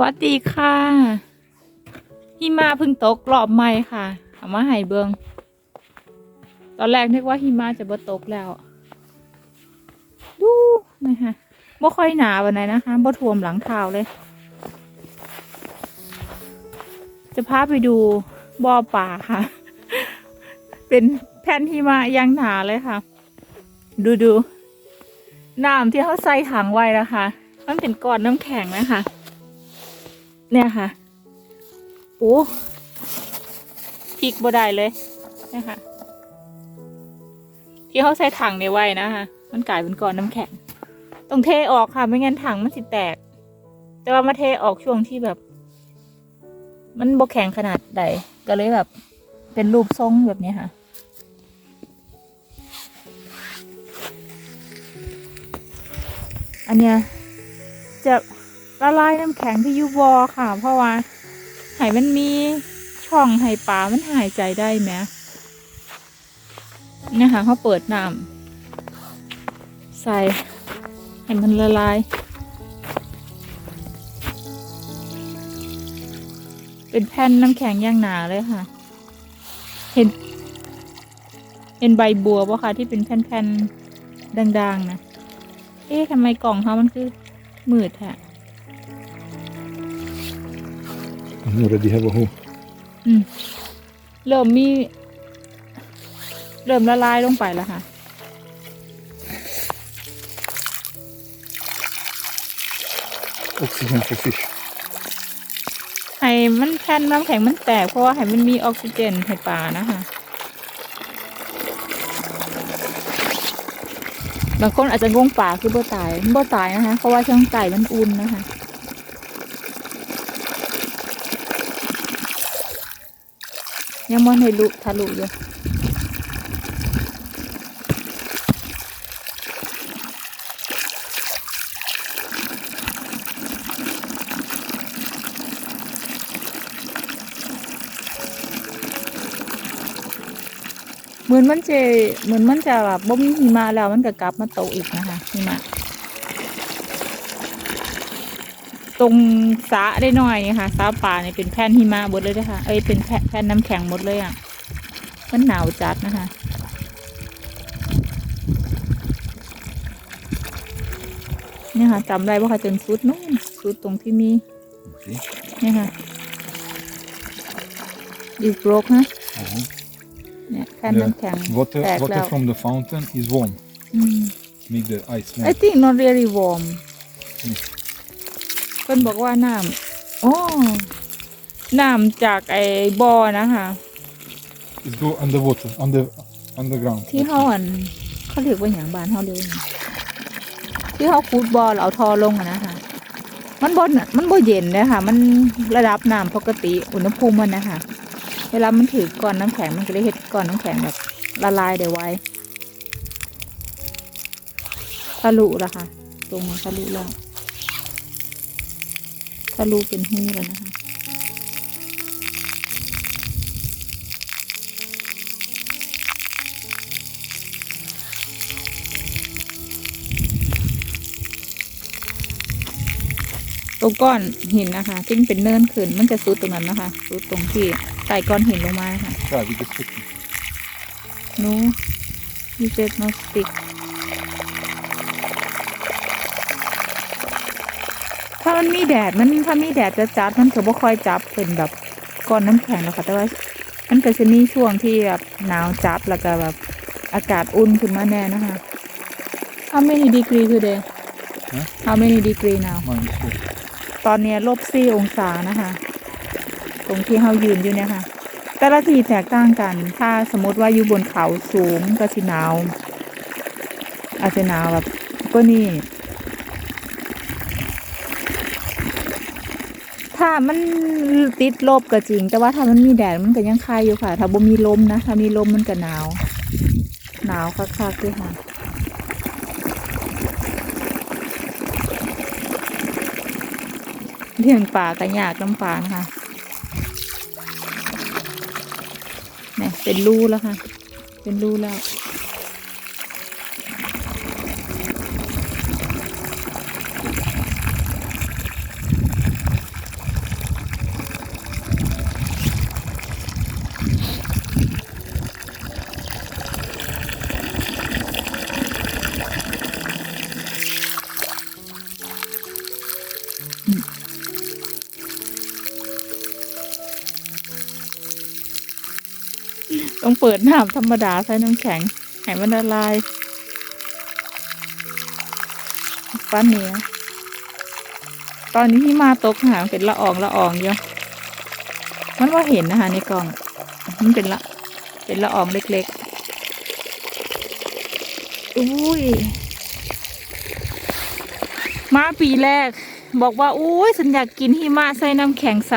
วัสดีค่ะหิมะเพิ่งตกรอบใหม่ค่ะเอามาให้เบิงตอนแรกนึกว่าหิมะจะบ่ตกแล้ว ดูนะคะบ่ค่อยหนาวันไหนนะคะบ่ท่วมหลังเท้าเลย จะพาไปดูบ่อป่าค่ะ เป็นแผ่นหิมะยางหนาเลยค่ะ ดูดูน้ำที่เขาใส่ถังไว้นะคะ มันเป็นก้อนน้ำแข็งนะคะ เนี่ยค่ะโอ้พริกบ่ได้เลยเนี่ยค่ะ ที่เขาใส่ถังในไว้นะคะมันกลายเป็นก้อนน้ำแข็งต้องเทออกค่ะ ไม่งั้นถังมันสิแตก แต่ว่ามาเทออกช่วงที่แบบ มันบกแข็งขนาดใดก็เลยแบบ เป็นรูปทรงแบบนี้ค่ะอันเนี้ยจะ ละลายน้ำแข็งที่ยูบอค่ะ เพราะว่าไห้มันมีช่องให้ปลามันหายใจได้ไหมเนี่ยค่ะเขาเปิดน้ำใส่ให้มันละลาย เป็นแผ่นน้ำแข็งอย่างหนาเลยค่ะ เห็น เห็นใบบัวปะคะที่เป็นแผ่นๆด่างๆนะ เอ๊ะทำไมกล่องเขามันคือมืดแท้ already have a hole. อืมเริ่มมี เริ่มละลายลงไปแล้วค่ะ Oxygen for fish. ให้มันแผ่นน้ำแข็งมันแตกเพราะว่าให้มันมีออกซิเจนให้ปลานะคะบางคนอาจจะงงป่าคือบ่ตายบ่ตายนะคะ เพราะว่าช่องไก่มันอุ่นนะคะ ยังมันให้ลุทะลุอยู่เหมือนมันจะเหมือนมันจะแบบบ่มีหิมะแล้วมันก็กลับมาโตอีกนะคะหิมะ ตรงสระได้หน่อยนี่ค่ะสระป่าเนี่ยเป็นแผ่นหิมะหมดเลยนะคะเอ้ยเป็นแผ่นแผ่นน้ำแข็งหมดเลยอะมันหนาวจัดนะคะเนี่ยค่ะจำได้ว่าค่ะจนสุดนู้นสุดตรงที่มี Okay. เนี่ยค่ะอีกโรกนะ Uh-huh. เนี่ยแผ่น The น้ำแข็ง water, Back water now. from the fountain is warm. อืม Make the ice I melt. think not really warm อืมเพิ่นบอกว่าน้ำโอ้น้ำจากไอ้บ่อนะคะ It go underwater, under underground. ที่เฮาอันเขาเรียกว่าอย่างบ้านเฮาเรียกว่าหยังที่เฮาคูดบ่อแล้วเอาทอลงอะนะคะมันบ่น่ะมันบ่เย็นเลยค่ะ มันระดับน้ำปกติอุณหภูมิมันนะคะเวลามันถือก้อนน้ำแข็งมันก็เลยเฮ็ดก้อนน้ำแข็งแบบละลายได้ไวทะลุละค่ะ ตรงมาทะลุแล้ว ทะลุเป็นหูแล้วนะคะตรงก้อนหินนะคะซึ่งเป็นเนินขึ้นมันจะซุดตรงนั้นนะคะซุดตรงที่ใส่ก้อนหินลงมาค่ะ Yeah, with the stick. หนูมีเจตโนสติก ถ้า มันมีแดดมันถ้ามีแดดจะจัดมันก็บ่ค่อยจับเป็นแบบก้อนน้ำแข็งหรอกค่ะแต่ว่ามันก็จะมีช่วงที่แบบหนาวจัดแล้วก็แบบอากาศอุ่นขึ้นมาแน่นะคะ How many degree today Huh? How many degree now Minus four. ตอนเนี้ลบสี่องศานะคะ ตรงที่เฮายืนอยู่เนี่ยค่ะ แต่ละที่แตกต่างกัน ถ้าสมมติว่าอยู่บนเขาสูงก็สิหนาวอาจจะหนาวแบบก็นี่ ถ้า มันติดลบก็จริง แต่ว่าถ้ามันมีแดดมันก็ยังคายอยู่ค่ะ ถ้าบ่มีลมนะถ้ามีลมมันก็หนาว หนาวคักๆด้วยค่ะเลี้ยงปลาก็ยากน้ำปลานะคะเนี่ยเป็นรูแล้วค่ะ เป็นรูแล้ว ต้องเปิดน้ำธรรมดาใส่น้ำแข็งให้มันละลายปั้นเนี้ยตอนนี้ที่มาตกหางเป็นละอองละอองอยู่มันว่าเห็นนะคะในกล่อง มันเป็นละเป็นละอองเล็กๆ อุ้ย มาปีแรก บอกว่าอุ้ยฉันอยากกินหิมะใส่น้ำแข็งใส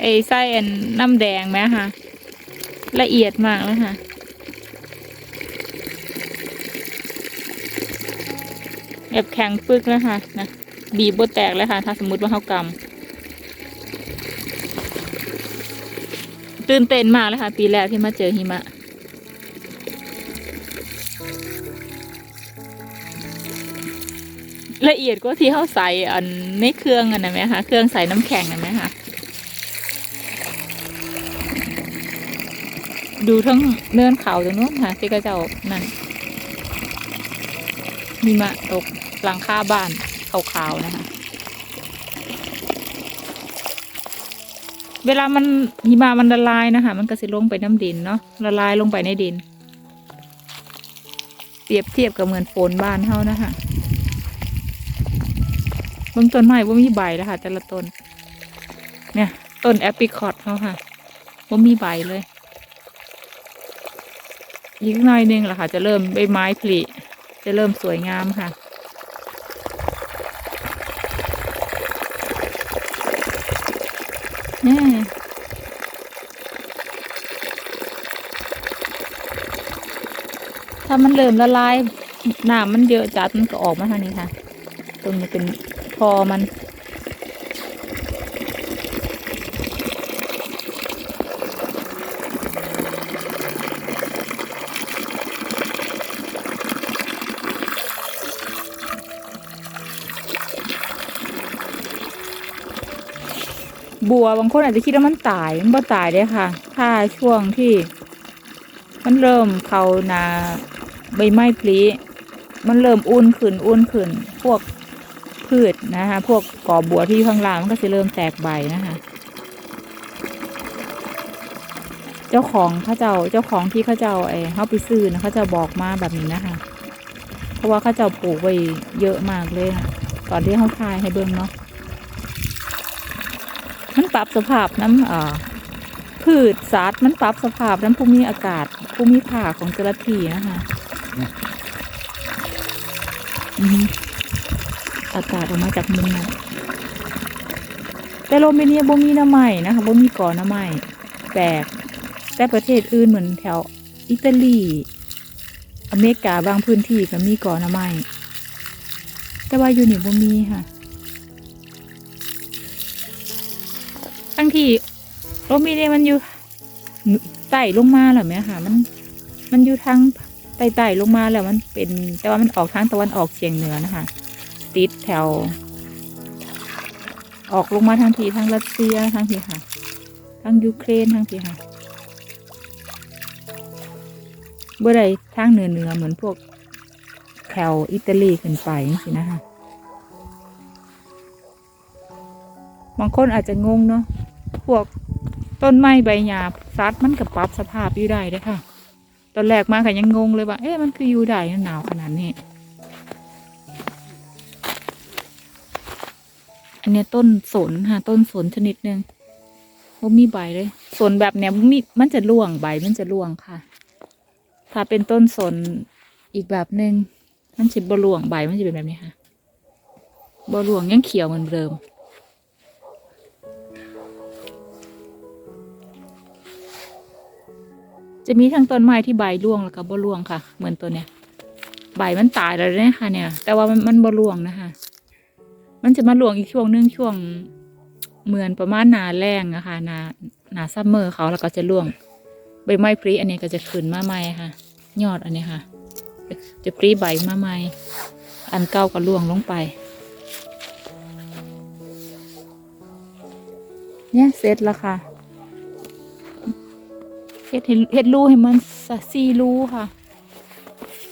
ไอ้ไส้อันน้ำแดงไหมคะ ละเอียดมากเลยค่ะแบบแข็งปึกแล้วค่ะนะบีบบดแตกเลยค่ะ ถ้าสมมติว่าเขากำตื่นเต้นมากเลยค่ะ ปีแรกที่มาเจอหิมะละเอียดกว่าที่เขาใส่อันในเครื่องอันนั้นไหมคะเครื่องใส่น้ำแข็งอันไหมคะ ดูทั้งเนินเขาตรงนู้นค่ะที่ก็เจ้านั่นมีมะตกหลังคาบ้านขาวๆนะคะ เวลามันหิมะมันละลายนะคะ มันก็สิลงไปน้ำดินเนาะละลายลงไปในดิน เปรียบเทียบกับเหมือนฝนบ้านเฮานะคะบื้องต้นไม้ว่ามีใบแล้วค่ะ แต่ละต้น เนี่ยต้นแอปริคอตเขาค่ะว่ามีใบเลย อีกหน่อยหนึงแหละค่ะ จะเริ่มใบไม้ผลิจะเริ่มสวยงามค่ะนี่ถ้ามันเริ่มละลายน้ำมันเยอะจัดมันก็ออกมาทางนี้ค่ะ ตรงนี้เป็นพอมัน บัวบางคนอาจจะคิดว่ามันตาย มันบ่ตายเลยค่ะ ถ้าช่วงที่ มันเริ่มเขานาใบไม้ผลิมันเริ่มอุ่นขึ้นอุ่นขึ้น พวกพืชนะคะ พวกกอบัวที่อยู่ข้างล่างมันก็จะเริ่มแตกใบนะคะ เจ้าของเขาเจ้าเจ้าของที่เขาเจ้าไอ้เขาไปซื้อนะเขาจะบอกมาแบบนี้นะคะ เพราะว่าเขาเจ้าปลูกไว้เยอะมากเลยนะตอนที่เขาทายให้เบิ่งเนาะ ปรับสภาพน้ำเอ่อพืชสัตว์มันปรับสภาพน้ำภูมิอากาศภูมิภาคของแต่ละที่นะคะอือฮึอากาศออกมาจากมุมนั้นแต่โรเมเนียบ่มีน้ำใหม่นะคะบ่มีก่อน้ำใหม่แปลกแต่ประเทศอื่นเหมือนแถวอิตาลี อเมริกาบางพื้นที่ก็มีก่อน้ำใหม่แต่ว่าอยู่นี่บ่มีค่ะ ทั้งที่โรมีเนียมันอยู่ไต่ลงมาเหรอไหมค่ะ มัน มันอยู่ทางไต่ไต่ลงมาแล้วมันเป็น แต่ว่ามันออกทางตะวันออกเฉียงเหนือนะคะ ติดแถว ออกลงมาทางทีทางรัสเซียทางทีค่ะ ทางยูเครนทางทีค่ะเมื่อใดทางเหนือเหนือเหมือนพวกแถวอิตาลีขึ้นไปสินะคะบางคนอาจจะงงเนาะ พวกต้นไม้ใบหญ้าซัดมันกับปรับสภาพอยู่ได้เด้ค่ะ ตอนแรกมาก็ยังงงเลยว่า เอ๊ะมันคืออยู่ได้หนาวขนาดนี้ อันนี้ต้นสนค่ะต้นสนชนิดหนึ่งว่ามีใบเลยสนแบบเนี้ยมีมันจะร่วงใบมันจะร่วงค่ะ ถ้าเป็นต้นสนอีกแบบหนึ่งมันจะบร่วงใบมันจะเป็นแบบนี้ค่ะบร่วงยังเขียวเหมือนเดิม จะมีทั้งต้นไม้ที่ใบร่วงแล้วก็บ่ร่วงค่ะ เหมือนตัวเนี้ยใบมันตายแล้วเนี่ยค่ะ เนี่ย แต่ว่ามันมันบ่ร่วงนะคะมันจะมาร่วงอีกช่วงนึงช่วงเหมือนประมาณนาแรงอะคะนานาซัมเมอร์เขาแล้วก็จะร่วงใบไม้พรีอันนี้ก็จะขึ้นมาใหม่ค่ะ ยอดอันนี้ค่ะ จะปรีใบมาใหม่อันเก่าก็ร่วงลงไปเนี่ยเสร็จแล้วค่ะ เฮ็ดให้เฮ็ดรูให้มันสะสี่รูค่ะ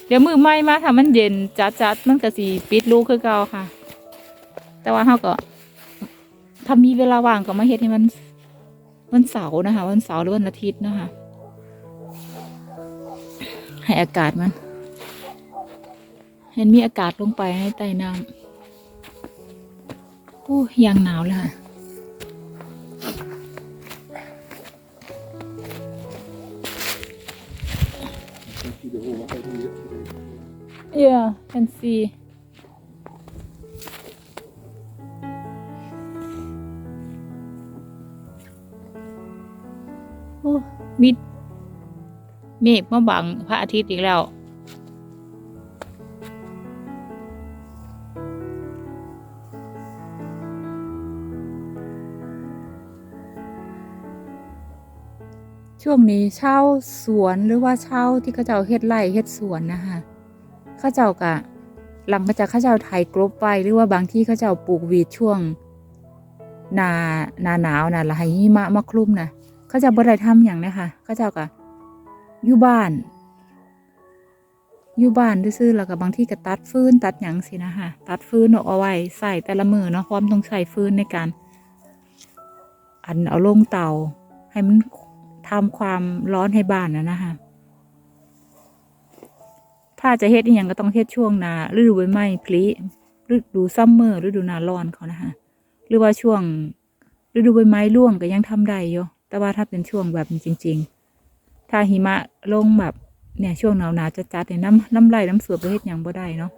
เดี๋ยวมือไหม้มาถ้ามันเย็นจัดจัดมันก็สีปิดรูคือเก่าค่ะ แต่ว่าเขาก็ถ้ามีเวลาว่างก็มาเฮ็ดให้มันวันเสาร์นะคะ วันเสาร์หรือวันอาทิตย์นะคะ ให้อากาศมันเห็นมีอากาศลงไปให้ใต้น้ำโอ้ยางหนาวเลยค่ะ Yeah, can see. โอ้มิดเมฆมาบังพระอาทิตย์อีกแล้ว ช่วงนี้เช่าสวนหรือว่าเช่าที่เขาเจ้าเฮ็ดไร่เฮ็ดสวนนะคะเขาเจ้ากะหลังมาจากเขาเจ้าไถกรบไปหรือว่าบางที่เขาเจ้าปลูกวีดช่วงนาหนาหนาวนะล้วให้หิมะมาคลุมนะเขาเจะบ่ได้ทำอย่างนะคะเขาเจ้ากะอยู่บ้านอยู่บ้านซื่อแล้วก็บางที่ก็ตัดฟืนตัดหยังสินะคะตัดฟืนเอาไว้ใส่แต่ละมือเนาะความต้องใส่ฟืนในการ อันเอาลงเตาให้มัน ทำความร้อนให้บ้านนะนะคะ ถ้าจะเฮ็ดอีหยังก็ต้องเฮ็ดช่วงนาฤดูใบไม้ผลิฤดูซัมเมอร์ฤดูนาร้อนเขานะคะหรือว่าช่วงฤดูใบไม้ร่วงก็ยังทำได้อยู่แต่ว่าถ้าเป็นช่วงแบบจริง ๆ ถ้าหิมะลงแบบเนี่ยช่วงหนาวหนาจะจัดๆเนี่ยน้ำน้ำไหลน้ำเสือไปเฮ็ดหยังบ่ได้เนาะ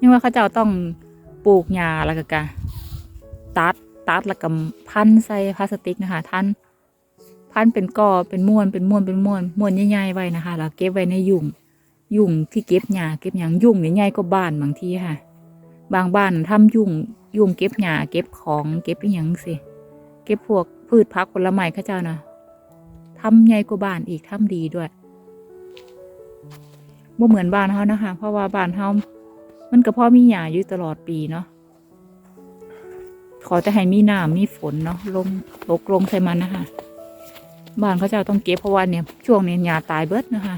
ยังว่าเขาเจ้าต้องปลูกหญ้าแล้วก็กะตัด ตัดแล้วก็พันใส่พลาสติกนะคะท่านพันเป็นกอเป็นม้วนเป็นม้วนเป็นม้วนม้วนใหญ่ๆไว้นะคะแล้วเก็บไว้ในยุ่งยุ่งที่เก็บหญ้าเก็บหยังยุงเนี่ยใหญ่กว่าบ้านบางทีค่ะ บางบ้านทำยุ่งยุ่งเก็บหญ้าเก็บของเก็บอหยังสิเก็บพวกพืชพักผลไม้ข้าเจ้านะทำใหญ่กว่าบ้านอีกทำดีด้วยบ่เหมือนบ้านเฮานะคะ เพราะว่าบ้านเฮามันก็พอมีหญ้าอยู่ตลอดปีเนาะ อจะให้มีน้ำมีฝนเนาะลมตกลงใส่มันนะคะบ้านเขาจะต้องเก็บเพราะว่าเนี่ยช่วงนี้หญ้าตายเบิดนะคะ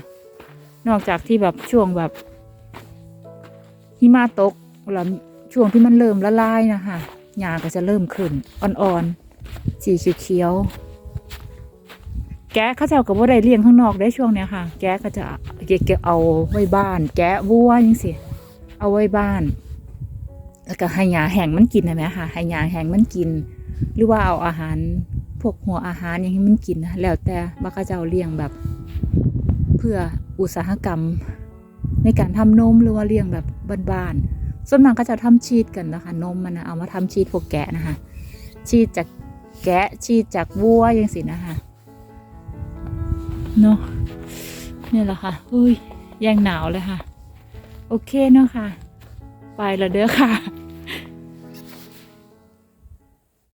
นอกจากที่แบบช่วงแบบหิมะตกแล้วช่วงที่มันเริ่มละลายนะคะหญ้าก็จะเริ่มขึ้นอ่อนๆสีเขียวแกะเขาจ้าก็บ่ได้เลี้ยงข้างนอกได้ช่วงเนี้ยค่ะ แกะก็จะเก็บเอาไว้บ้าน แกะวัวยังสิเอาไว้บ้าน แล้วก็ให้หญ้าแห้งมันกินนะแม่ค่ะให้หญ้าแห้งมันกิน หรือว่าเอาอาหารพวกหัวอาหารอย่างที่มันกินนะแล้วแต่ว่าเจะเอาเลี้ยงแบบ เพื่ออุตสาหกรรม ในการทำนมหรือว่าเลี้ยงแบบบ้านๆส่วนมากก็จะทำชีสกันนะคะนมมันนะเอามาทำชีสพวกแกะนะคะชีสจากแกะชีสจากวัวอย่างสินะคะเนาะเนี่ยแหละค่ะอุ้ยยังหนาวเลยค่ะ โอเคเนาะค่ะ ไปแล้วเด้อค่ะ